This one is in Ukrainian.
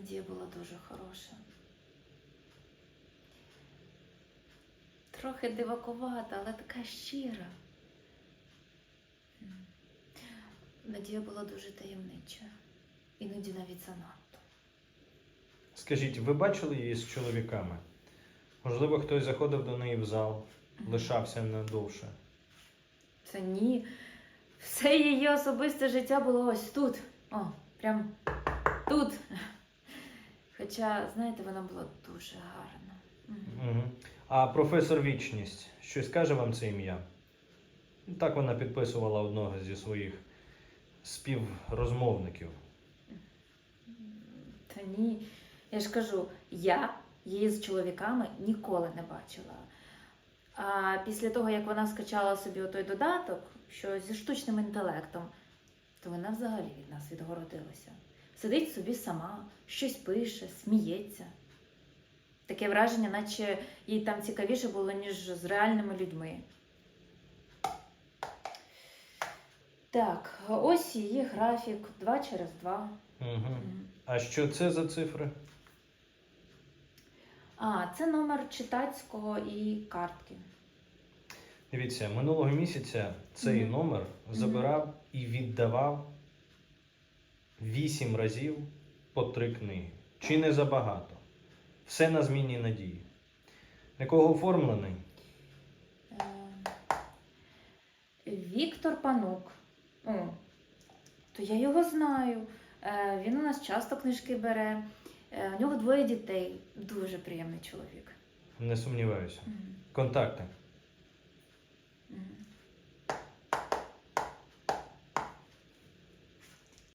Надія була дуже хороша. Трохи дивакувата, але така щира. Надія була дуже таємнича, іноді навіть занадто. Скажіть, ви бачили її з чоловіками? Можливо, хтось заходив до неї в зал, лишався надовше. Це ні. Все її особисте життя було ось тут. О, прям тут. Хоча, знаєте, вона була дуже гарна. Угу. А професор Вічність, щось каже вам це ім'я? Так вона підписувала одного зі своїх співрозмовників. Та ні. Я ж кажу, я її з чоловіками ніколи не бачила. А після того, як вона скачала собі той додаток, що зі штучним інтелектом, то вона взагалі від нас відгородилася. Сидить собі сама, щось пише, сміється. Таке враження, наче їй там цікавіше було, ніж з реальними людьми. Так, ось її графік 2 через 2. Угу. А що це за цифри? А, це номер читацького і картки. Дивіться, минулого місяця цей Мгм. номер забирав і віддавав вісім разів по три книги. Чи не забагато? Все на зміні надії. Якого оформлений? Е, Віктор Панук. О, то я його знаю. Е, Він у нас часто книжки бере. Е, У нього двоє дітей. Дуже приємний чоловік. Не сумніваюся. Мгм. Контакти.